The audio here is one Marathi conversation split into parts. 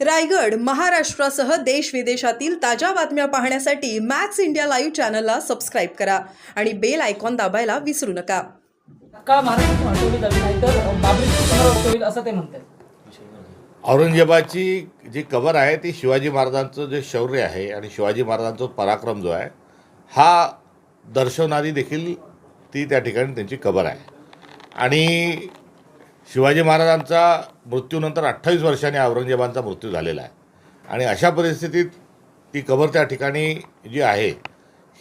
रायगड महाराष्ट्रासह देश विदेशातील ताज्या बातम्या पाहण्यासाठी मॅक्स इंडिया लाईव्ह चॅनलला सबस्क्राईब करा आणि बेल आयकॉन दाबायला विसरू नका. का महाराष्ट्रातून हटवली जावी नाही तर बाबरीची पुनरावृत्ती होईल असं ते म्हणतात. औरंगजेबाची जी कबर आहे ती शिवाजी महाराजांचं जे शौर्य आहे आणि शिवाजी महाराजांचा पराक्रम जो आहे हा दर्शवणारी देखील ती त्या ठिकाणी त्यांची कबर आहे. आणि शिवाजी महाराजांचा मृत्यूनंतर अठ्ठावीस वर्षांनी औरंगजेबांचा मृत्यू झालेला आहे. आणि अशा परिस्थितीत ती कबर त्या ठिकाणी जी आहे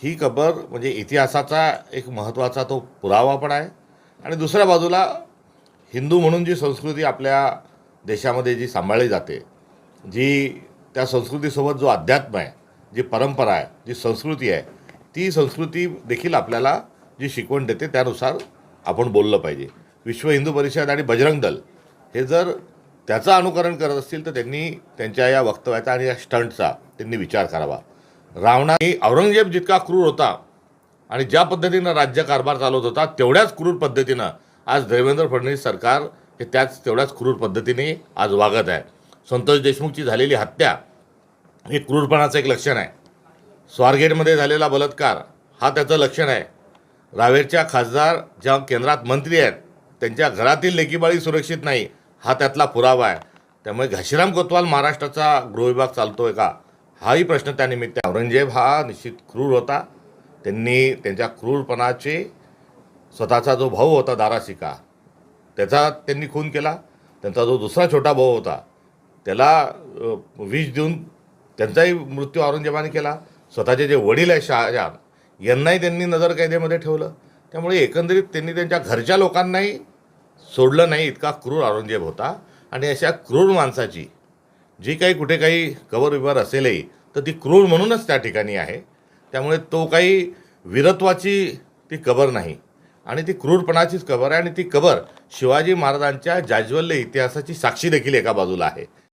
ही कबर म्हणजे इतिहासाचा एक महत्त्वाचा तो पुरावा पण आहे. आणि दुसऱ्या बाजूला हिंदू म्हणून जी संस्कृती आपल्या देशामध्ये जी सांभाळली जाते जी त्या संस्कृतीसोबत जो अध्यात्म आहे जी परंपरा आहे जी संस्कृती आहे ती संस्कृती देखील आपल्याला जी शिकवण देते त्यानुसार आपण बोललं पाहिजे. विश्व हिंदू परिषद आणि बजरंग दल हे जर त्याचं अनुकरण करत असतील तर त्यांनी त्यांच्या या वक्तव्याचा आणि या स्टंटचा त्यांनी विचार करावा. रावणाने औरंगजेब जितका क्रूर होता आणि ज्या पद्धतीनं राज्यकारभार चालवत होता तेवढ्याच क्रूर पद्धतीनं आज देवेंद्र फडणवीस सरकार हे त्याच तेवढ्याच क्रूर पद्धतीने आज वागत आहे. संतोष देशमुखची झालेली हत्या हे क्रूरपणाचं एक लक्षण आहे. स्वारगेटमध्ये झालेला बलात्कार हा त्याचं लक्षण आहे. रावेरच्या खासदार ज्या केंद्रात मंत्री आहेत त्यांच्या घरातील लेकीबाळी सुरक्षित नाही हा त्यातला पुरावा आहे. त्यामुळे घाशीराम कोतवाल महाराष्ट्राचा गृहविभाग चालतो आहे का? हाही प्रश्न त्यानिमित्त औरंगजेब हा निश्चित क्रूर होता. त्यांनी त्यांच्या क्रूरपणाचे स्वतःचा जो भाऊ होता दाराशिका त्याचा त्यांनी खून केला. त्यांचा जो दुसरा छोटा भाऊ होता त्याला विष देऊन त्यांचाही मृत्यू औरंगजेबाने केला. स्वतःचे जे वडील आहे शहाजहान यांनाही त्यांनी नजर कैदेमध्ये ठेवलं. त्यामुळे एकंदरीत त्यांनी त्यांच्या घरच्या लोकांनाही सोडलं नाही इतका क्रूर औरंगजेब होता. आणि अशा क्रूर माणसाची जी काही कुठे काही कबर विवर असेलही तर ती क्रूर म्हणूनच त्या ठिकाणी आहे. त्यामुळे तो काही वीरत्वाची ती कबर नाही. आणि ती क्रूरपणाचीच कबर आहे. आणि ती कबर शिवाजी महाराजांच्या जाज्वल्य इतिहासाची साक्षी देखील एका बाजूला आहे.